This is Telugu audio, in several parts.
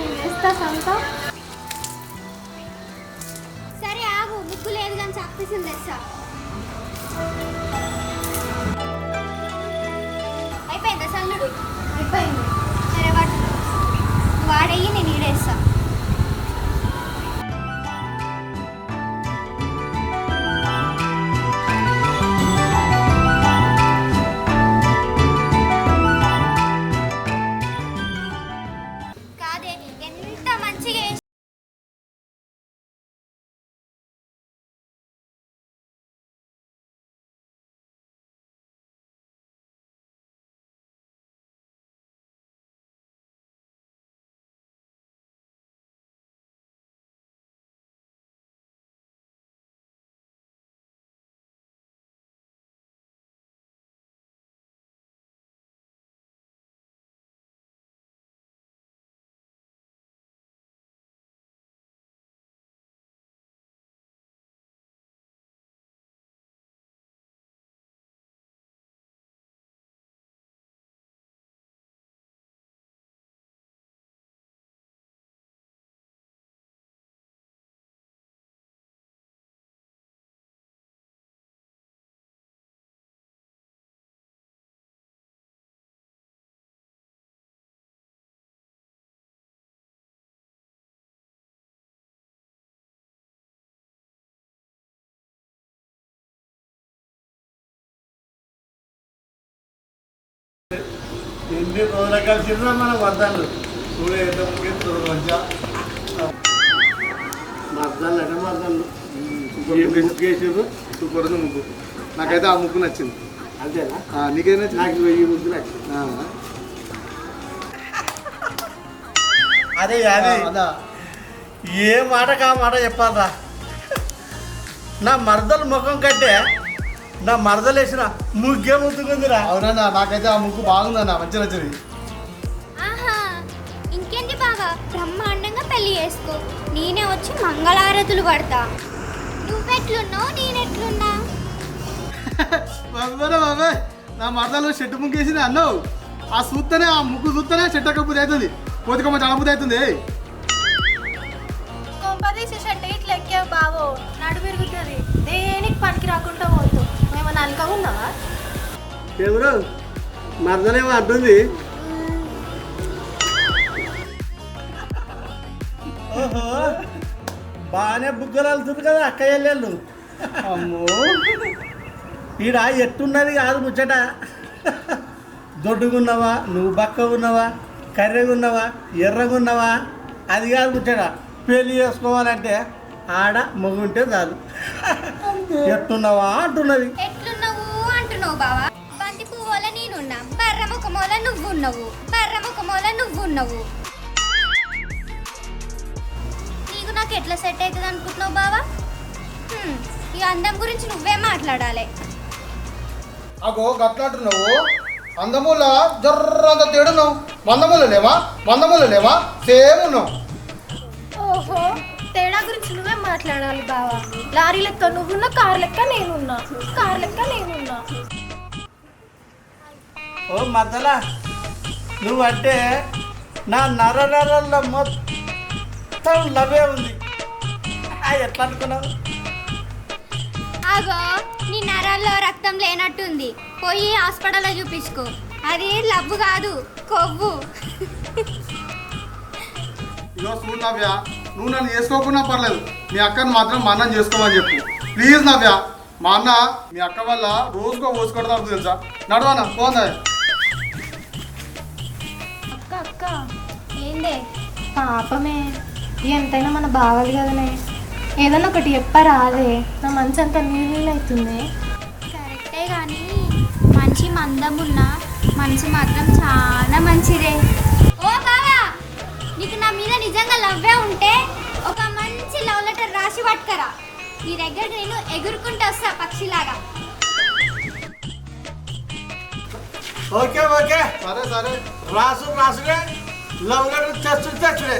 నేను చేస్తా సంత ఎన్ని రోజుల కలిసినా మన వద్దాలు చూడ ఎంత ముఖ్యం మంచిగా. మద్దాలు అంటే మద్దాలు ముగ్గు వేసారు సూపర్ ఉంది ముగ్గు. నాకైతే ఆ ముగ్గు నచ్చింది. అంతేనా? నీకైనా నాకు ఈ ముగ్గు నచ్చింది. అదే అదే. ఏ మాటకు ఆ మాట చెప్పాలరా? నా మరదలు ముఖం కంటే నా మరదలు వేసిన ముగ్గే ముద్దుకుందిరా. అవునన్నా నాకైతే ఆ ముగ్గు బాగుందన్న మంచి నచ్చింది. ఆహా ఇంకేంటి బాగా బ్రహ్మాండంగా పెళ్ళి చేసుకో. నేనే వచ్చి మంగళారతులు పడతా. నువ్వెట్లున్నావు? నేనెట్లున్నా? బాబే బాబే నా మరదలు చెట్టు ముగ్గు వేసింది అన్నావు. ఆ చూస్తేనే ఆ ముగ్గు చూస్తేనే చెట్టు కప్పుది అవుతుంది కోతికొమ్మ చడబుద్ధి అవుతుంది కొంపదీసి షర్ట్ ఇట్లా ఎక్కావు బావో. నడు పెరుగుతుంది దేనికి పనికి రాకుండా పోతు అల్కా ఉన్నావా ఎవరు ఓహో బాగానే బుగ్గలు వెళ్తుంది కదా అక్క చెల్లెళ్ళు. అమ్మో. ఈడ ఎట్టున్నది కాదు ముచ్చట. దొడ్డుగున్నావా నువ్వు బక్కగా ఉన్నావా కర్రెగా ఉన్నావా ఎర్రగా ఉన్నావా అది కాదు ముచ్చట. పెళ్ళి చేసుకోవాలంటే ఆడ మగుంటే చాలు. ఎట్టున్నావా అంటున్నది. ఎట్లున్నావు అంటున్నావు బావా? బంతి పువ్వుల నేనున్నా బర్ర ముఖమోల నువ్వున్నావు బర్ర ముఖమోల నువ్వున్నావు. నీకు నాకు ఎట్లా సెట్ అవుతుంది అనుకుంటున్నావు బావా? హ్మ్, ఈ అందం గురించి నువ్వే మాట్లాడాలి. అగో గట్లాంటున్నావు. అందముల జర్రంత తేడున్నావు. మందముల లేవా? మందముల లేవా? సేమ్ ఉన్నావు తేడా గురించి నువ్వే మాట్లాడాలి బావా. లారీ లెక్క నువ్వున్నా కార్ లెక్క నేనున్నా. కార్ లెక్క నేనున్నా. ఓ మద్దలా నువ్వంటే నా నర నరల్లో మొత్తం లవే ఉంది. ఎట్లా అనుకున్నావు? అగో నీ నరాల్లో రక్తం లేనట్టుంది. పోయి హాస్పిటల్లో చూపించుకో. అది లవ్వు కాదు కొవ్వు. ఇదో నువ్వు నన్ను చేసుకోకుండా పర్లేదు. మీ అక్కని మాత్రం మా అన్నని చేసుకోమని చెప్పు. ప్లీజ్ నవ్య మా అన్న మీ అక్క వల్ల రోజుకో పోసుకొడతారు తెలుసా? నడవనా? పోందా అక్క అక్క ఏందే? పాపమే ఎంతైనా మన బావాలి కదనే. ఏదన్నా ఒకటి చెప్పరా అదే నా మనసు అంతా నీళ్ళు నీళ్ళు అవుతుంది. కరెక్టే కానీ మంచి మందమున్న మనసు మాత్రం చాలా మంచిదే. నీకు నా మీద నిజంగా లవ్వే ఉంటే ఒక మంచి లవ్ లెటర్ రాసి పట్టుకరా. నీ దగ్గరికి నేను ఎగురుకుంటూ వస్తా పక్షిలాగా. Okay okay. సరే సరే. రాసు రాసుడే లవ్ లెటర్ తెచ్చు తెచ్చుడే.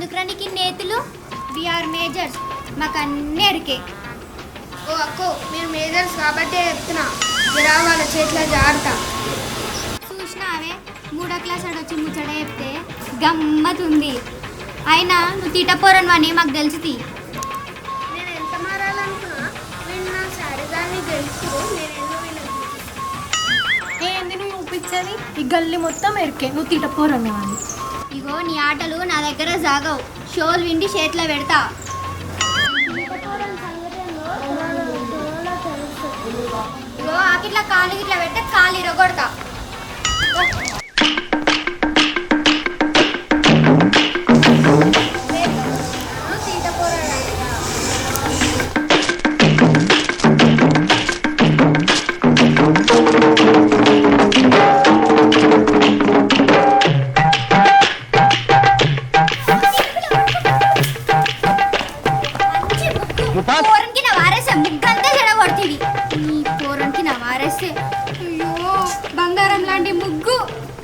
ఎందుకురా నీకు నేతులు విఆర్ మేజర్స్ మాకు అన్నీ ఎరికే ఓ అక్కో మీరు మేజర్స్ కాబట్టే చెప్తున్నా జరా వాళ్ళ చేతిలో జాగ్రత్త చూసినావే? మూడో క్లాస్ ఆడ వచ్చి ముచ్చట చెప్తే గమ్మతుంది. అయినా నువ్వు తిట్టపోరను అని మాకు తెలుసుతి నేను ఎంత మారాలనుకున్నా నా సరిదాన్ని తెలుసు. ఏంది నువ్వు చూపించేది? ఈ గల్లి మొత్తం ఎరికే. నువ్వు తిట్టపోరని వాళ్ళు నీ ఆటలు నా దగ్గర జాగవు షోలు విండి చేతిలో పెడతా. ఇగో ఆకిట్లా కాలు ఇట్లా పెడితే కాలు ఇరగొడతా.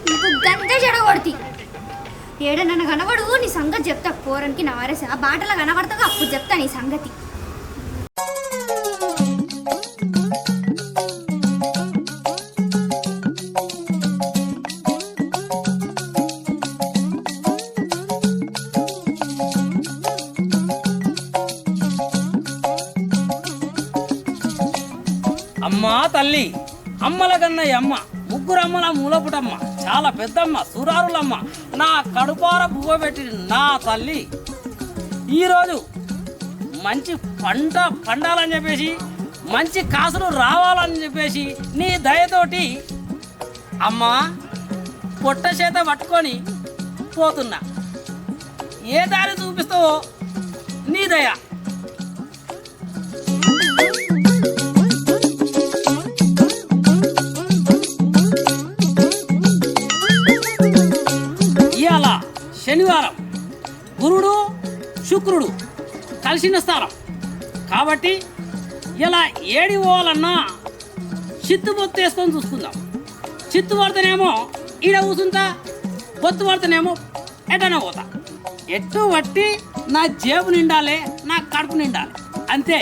నీ గంట చెడగొడుతుంది ఏడ నన్ను కనబడు నీ సంగతి చెప్తా. పోరానికి నా వారేసే. ఆ బాటలో కనబడతా అప్పుడు చెప్తా నీ సంగతి. అమ్మా తల్లి అమ్మల కన్నయ్య అమ్మ. ముగ్గురమ్మల మూలపుటమ్మ. చాలా పెద్దమ్మ సురారులమ్మ. నా కడుపార పువ్వ పెట్టి నా తల్లి. ఈరోజు మంచి పంట పండాలని చెప్పేసి మంచి కాసులు రావాలని చెప్పేసి నీ దయతోటి అమ్మా పొట్ట చేత పట్టుకొని పోతున్నా. ఏ దారి చూపిస్తావో నీ దయ. శుక్రుడు కలిసిన స్థానం కాబట్టి ఇలా ఏడి పోవాలన్నా చిత్తు బొత్తు వేసుకొని చూసుకుందాం. చిత్తు పడితేనేమో ఈడ కూసుంటా బొత్తు పడితేనేమో ఎటనే పోతా. ఎట్టు బట్టి నా జేబు నిండాలి నా కడుపు నిండాలి. అంతే.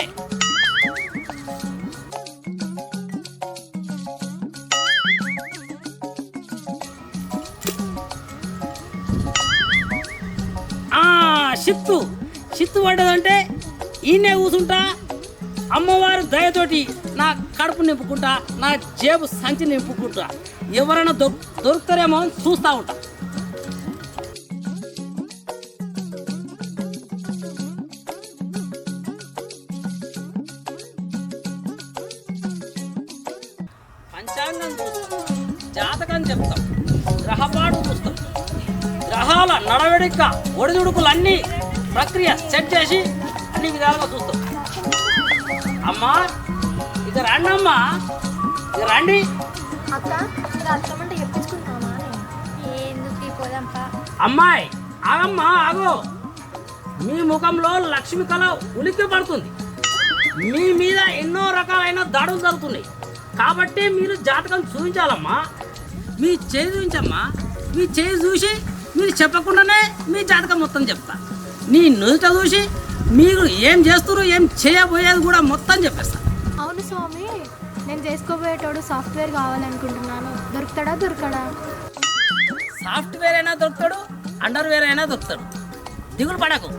మస్తు పడ్డదంటే ఈయనే కూసుంటా అమ్మవారి దయతోటి నా కడుపు నింపుకుంటా నా జేబు సంచి నింపుకుంటా. ఎవరైనా దొ దొరుకుతారేమో అని చూస్తూ ఉంటా. పంచాంగం చూస్తాం జాతకం చెప్తాం గ్రహపాటు చూస్తాం. గ్రహాల నడవడిక ఒడిదుడుకులన్నీ ప్రక్రియ సెట్ చేసి అన్ని విధాలుగా చూస్తాం. అమ్మా ఇక రండి అమ్మా. ఇక రండి. అక్క ఇది అర్థమంటే చెప్పించుకుంటామా ఎందుకు పోదాంపా అమ్మాయి ఆగమ్మా ఆగో. మీ ముఖంలో లక్ష్మి కళ ఉలిక్కి పడుతుంది. మీ మీద ఎన్నో రకాలైన దాడులు జరుగుతున్నాయి. కాబట్టి మీరు జాతకం చూపించాలమ్మా. మీ చేయి చూపించమ్మా. మీ చేయి చూసి మీరు చెప్పకుండానే మీ జాతకం మొత్తం చెప్తా. నీ నుదుట చూసి మీరు ఏం చేస్తున్నారు ఏం చేయబోయేది కూడా మొత్తం చెప్పేస్తా. అవును స్వామి నేను చేసుకోబోయేటోడు సాఫ్ట్వేర్ కావాలనుకుంటున్నాను. దొరుకుతాడా దొరకడా? సాఫ్ట్వేర్ అయినా దొరుకుతాడు అండర్వేర్ అయినా దొరుకుతాడు. దిగులు పడకు.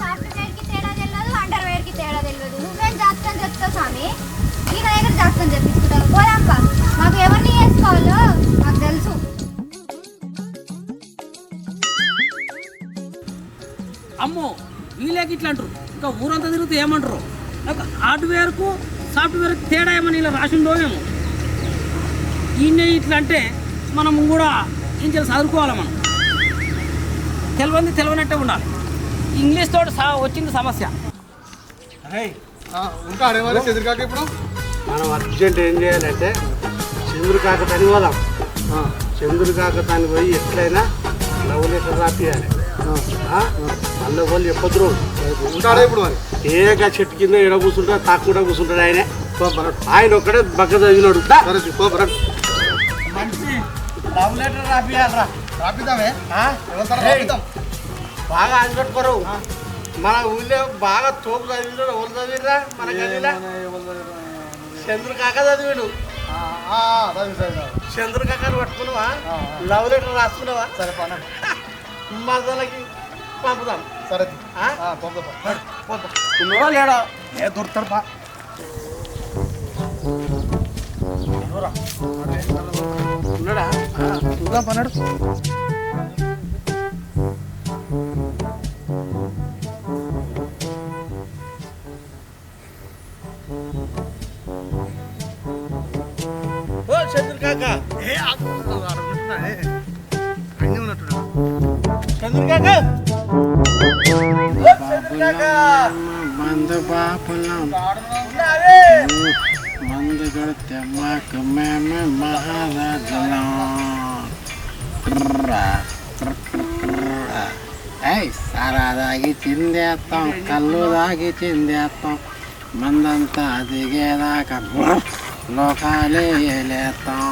సాఫ్ట్వేర్కి తేడా తెలియదు అండర్వేర్కి తేడా తెలియదు నువ్వేం జాతకం చెప్తావు స్వామి? నీ దగ్గర జాతకం చెప్పించుకుంటావు పోదాంపా. మాకు ఎవరిని చేసుకోవాలో? మాకు తెలుసు. అమ్మో వీళ్ళకి ఇట్లా అంటారు. ఇంకా ఊరంతా తిరిగితే ఏమంటారు? నాకు హార్డ్వేర్కు సాఫ్ట్వేర్కి తేడా ఏమని ఇలా రాసిండో ఏమో. ఈయన ఇట్లా అంటే మనం కూడా ఏం చేయాలి? చదువుకోవాలి మనం. తెలియంది తెలియనట్టే ఉండాలి. ఇంగ్లీష్ తోటి సా వచ్చింది సమస్య. ఇప్పుడు? మనం అర్జెంట్ ఏం చేయాలంటే చంద్రకాక తని పోదాం. చంద్రకాక తని పోయి ఎట్లయినా లవ్ లెటర్ రాపియాలి. అందులో వాళ్ళు చెప్పొద్దు ఉంటాడే ఇప్పుడు మరి ఏగా చెట్టు కింద ఎడ కూర్చుంటాడు తాకుండా కూర్చుంటాడు ఆయన ఆయన ఒక్కడే బగ్గ చదివినాడు సరే పో మంచి లవ్ లెటర్ రాపియాలరా రాపిద్దామే బాగా ఆశపెట్టుకోరు మన ఊళ్ళో బాగా తోపు చదివిన ఎవరు చదివిరా మన గదిలా చంద్ర కాక చదివిడు చంద్ర కాకని పట్టుకున్నావా లవ్ లెటర్ రాసుకున్నావా సరే పన్నెండు మజలకి పంపుదాం సరే ఆ? పంపుతా పోతాం ఉన్నాడా లేడా ఏ దొరుకుతాడు పా ఉన్నాడా చూద్దాం పన్నాడు ఓ చంద్ర కాక ఏ అడుగుతున్నాడే అన్నీ ఉన్నట్టున్నాడు చంద్ర కాక ఓ చంద్ర కాక మందు పాపలం ఉన్నాడే? మందు కొడితే మాకు మేమే మహారాజులం ఏయ్ సారా దాగి చిందేస్తాం కళ్ళు దాగి చిందేస్తాం మందంతా దిగేదాకా బుర్ర లోకాలే ఏలేస్తాం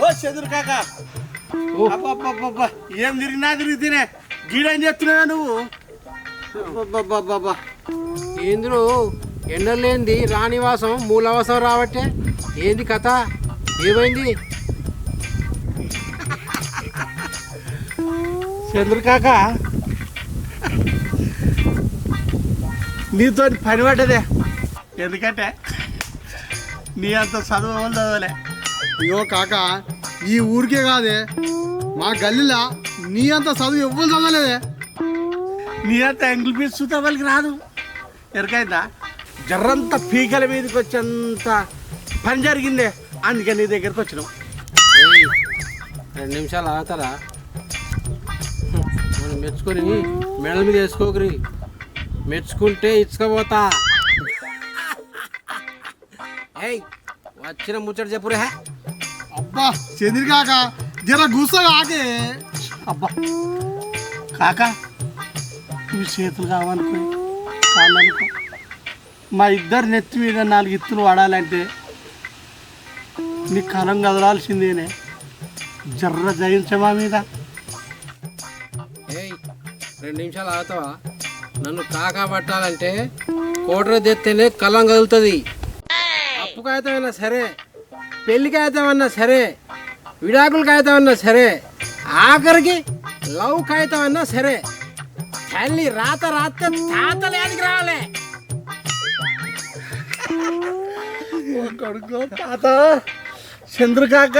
ఓ చంద్ర కాక. ఏం తిరిగినా తిరిగితేనే గీడేం చెప్తున్నావా నువ్వు. ఏంద్రు ఎండలేంది రాణివాసం మూలవాసం రావట్టే. ఏంది కథ? ఏమైంది? చంద్ర కాక. నీతో పని పడ్డదే. ఎందుకంటే నీ అంత చదువు వాళ్ళు చదవలే అయ్యో కాక ఈ ఊరికే కాదే. మా గల్లీలా నీ అంత చదువు ఎవ్వరు చదవలేదే. నీ అంత ఎంగిల్ పీస్ చూస్తే వాళ్ళకి రాదు? ఎరకైందా? జర్రంత పీకల మీదకి వచ్చేంత పని జరిగిందే. అందుకే నీ దగ్గరికి వచ్చినాం. ఏయ్, రెండు నిమిషాలు ఆగుతారా? మనం మెచ్చుకొని మెడల మీద వేసుకోకరి. మెచ్చుకుంటే ఇచ్చుకోపోతా. ఏయ్ వచ్చిన ముచ్చట చెప్పురే. అబ్బా చంద్రి కాక జర గుస్స కాకే అబ్బా కాక ఇవి చేతులు కావనుకో మా ఇద్దరు నెత్తి మీద నాలుగు ఇత్తులు వాడాలంటే నీ కలం కదలాల్సిందేనే. జర్ర జయించమా మీద? ఏయ్ రెండు నిమిషాలు ఆగుతావా? నన్ను కాకా పట్టాలంటే కోటర తెత్తేనే కలం కదులుతుంది. అప్పు కాగితమైనా సరే. పెళ్ళి కాగితమన్నా సరే విడాకుల కాగితమన్నా సరే ఆఖరికి లవ్ కాగితమన్నా సరే తల్లి రాత రాత తాతలు యాదికి రావాలి. కొడుకో తాత చంద్ర కాక.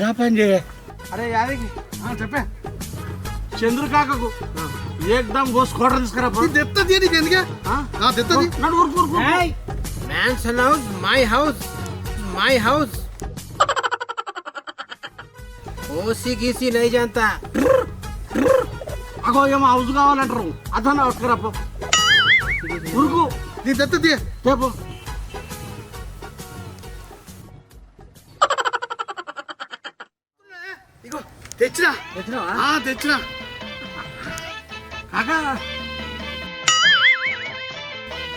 గా పని చేయ. అరే యాదకి చెప్పే. చంద్ర కాకకు ఏకదం గోస్ కోట తీసుకురా పో. దెత్త తీయనికి ఎందుకే? ఆ? నా దెత్త తీ నడు ఊరుకు, ఊరుకు, ఊరుకు. Mansion house my house my house OC గీసి నై జాంతా అగో ఏమో హౌస్ కావాలంటారు. అతను పట్టుకురా పో. ఉరుకు నీ దెత్త చెప్పు ఇగో తెచ్చినా? ఆ, తెచ్చినా. కాక.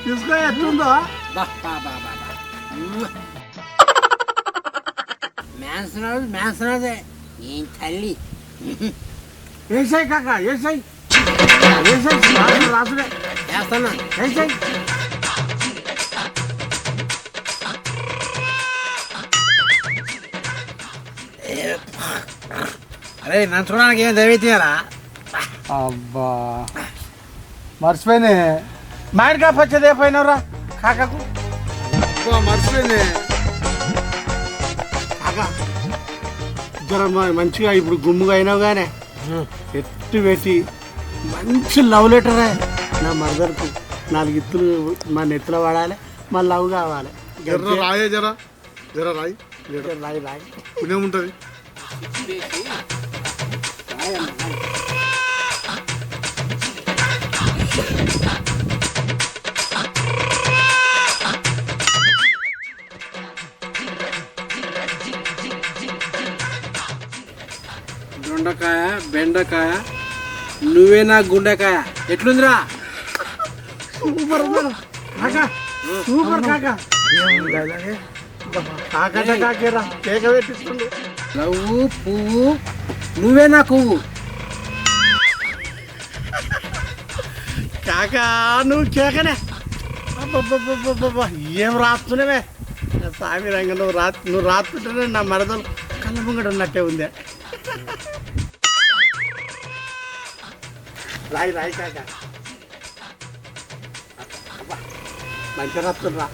తీసుకో ఎట్లుందో. హౌస్ మ్యాన్సన్ హౌస్ ఏం తల్లి? వేసాయి కాక వేసాయి వేసాయి రాసుడే, చేస్తానా వేసాయి అరే నన్ను చూడడానికి ఏం దయవైతేరా అబ్బా. మర్చిపోయినే. మామిడికాయ పచ్చడి ఏ పోయినవరా? కాకకు? మర్చిపోయింది. మ- మంచిగా ఇప్పుడు గుమ్ముగా అయినావు కానీ ఎత్తు పెట్టి మంచి లవ్ లెటరే నా మరదలకు నాలుగు ఇత్తులు మా నెత్తిలో వాడాలి మా లవ్ కావాలి. జర రాయే జర. జర రాయి. రాయి రాయి. పుణ్యం ఉంటుంది. దొండకాయ బెండకాయ నువ్వే నా గుండెకాయ? ఎట్లుందిరా? సూపర్ కాక సూపర్ కాక. కాకట కాకేరా కేక పెట్టిస్తుండు నవ్వు పువ్వు నువ్వే నా పువ్వు కాక నువ్వు కేకనే. ఏం రాస్తున్నావే? స్వామి రంగ నువ్వు రా నువ్వు రాస్తుంటేనే నా మరదలు కళ్ళ ముంగడ ఉన్నట్టే ఉందే. రాయి రాయి కాక అబ్బా, మంచిగా రాస్తుండ్రా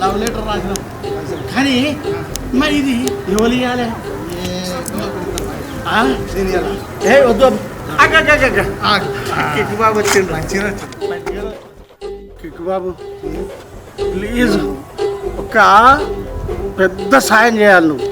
లవ్ లెటర్ రాసినాం కానీ మరి ఇది ఎవరు ఇవ్వాలి ఆ? ఏ వద్దు వద్దు. అక్క, అక్క, అక్క, అక్క. కిక్కు బాబు వచ్చిండ్రు కిక్కు బాబు ప్లీజ్ ఒక పెద్ద సాయం చేయాలి నువ్వు